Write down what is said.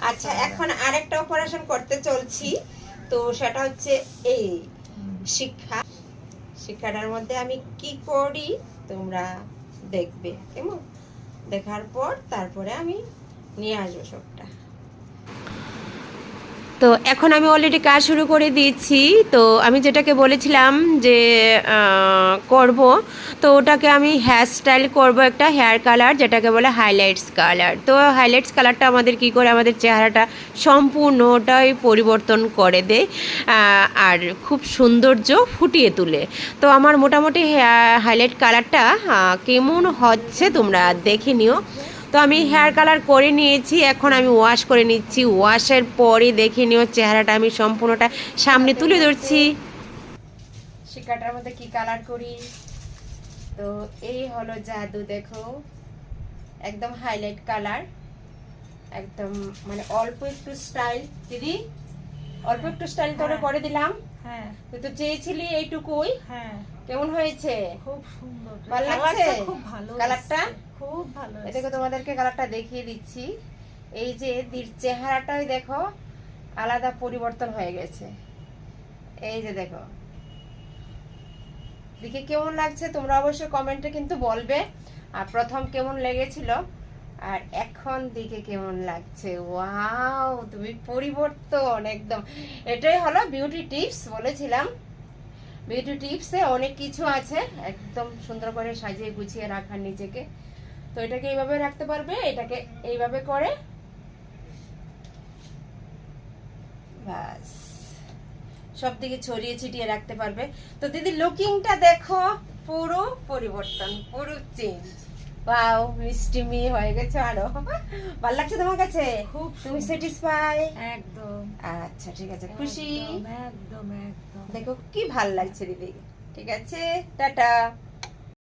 আচ্ছা এখন আরেকটা অপারেশন করতে চলছি। তো সেটা হচ্ছে এই শিক্ষা। শিক্ষাটার মধ্যে আমি কি করি তোমরা দেখবে, কেমন? দেখার পর তারপরে আমি নিয়ে আসব সবটা। তো এখন আমি অলরেডি কাজ শুরু করে দিয়েছি। তো আমি যেটাকে বলেছিলাম যে করব, তো ওটাকে আমি হেয়ার স্টাইল করব একটা হেয়ার কালার যেটাকে বলে হাইলাইটস কালার তো হাইলাইটস কালারটা আমাদের কি করে, আমাদের চেহারাটা সম্পূর্ণটাই পরিবর্তন করে দেয় আর খুব সৌন্দর্য ফুটিয়ে তোলে। তো আমার মোটামুটি হাইলাইট কালারটা কেমন হচ্ছে তোমরা দেখে নিও। তো আমি হেয়ার কালার করে নিয়েছি, এখন আমি ওয়াশ করে নিচ্ছি। ওয়াশের পরে দেখে নিও চেহারাটা, আমি সম্পূর্ণটা সামনে তুলে ধরছি। শিকাটার মধ্যে কি কালার করি? তো এই হলো জাদু, দেখো। একদম হাইলাইট কালার একদম মানে অল্প একটু স্টাইল দিদি? অল্প একটু স্টাইল করে হ্যাঁ। করে দিলাম। হ্যাঁ। তুই তো চেয়েছিলি এইটুকুই। হ্যাঁ। কেমন হয়েছে? খুব সুন্দর। ভালো লাগছে? খুব ভালো কালারটা? খুব ভালো এই দেখো তোমাদেরকে কালারটা দেখিয়ে দিচ্ছি। এই যে দির চেহারাটাই দেখো আলাদা পরিবর্তন হয়ে গেছে। এই যে দেখো। দিকে কেমন লাগছে? তোমরা অবশ্যই কমেন্টে কিন্তু বলবে। আর প্রথম কেমন লেগেছিল? আর এখন দিকে কেমন লাগছে? ওয়াও, তুমি পরিবর্তন একদম। এটাই হলো বিউটি টিপস বলেছিলাম। বিউটি টিপসে অনেক কিছু আছে, একদম সুন্দর করে সাজিয়ে গুছিয়ে রাখার নিজেকে। তো এটাকে এইভাবে রাখতে পারবে, এটাকে এইভাবে করে। ব্যাস। সব দিকে ছড়িয়ে ছিটিয়ে রাখতে পারবে। তো দিদি লুকিংটা দেখো, পুরো পরিবর্তন, পুরো চেঞ্জ বাও মিষ্টি মেয়ে হয়ে গেছে আরও। ভালো লাগছে তোমার কাছে? খুব তুমি স্যাটিসফাই একদম। আচ্ছা ঠিক আছে। খুশি? একদম একদম একদম। দেখো কি ভালো লাগছে দিদি। ঠিক আছে টাটা।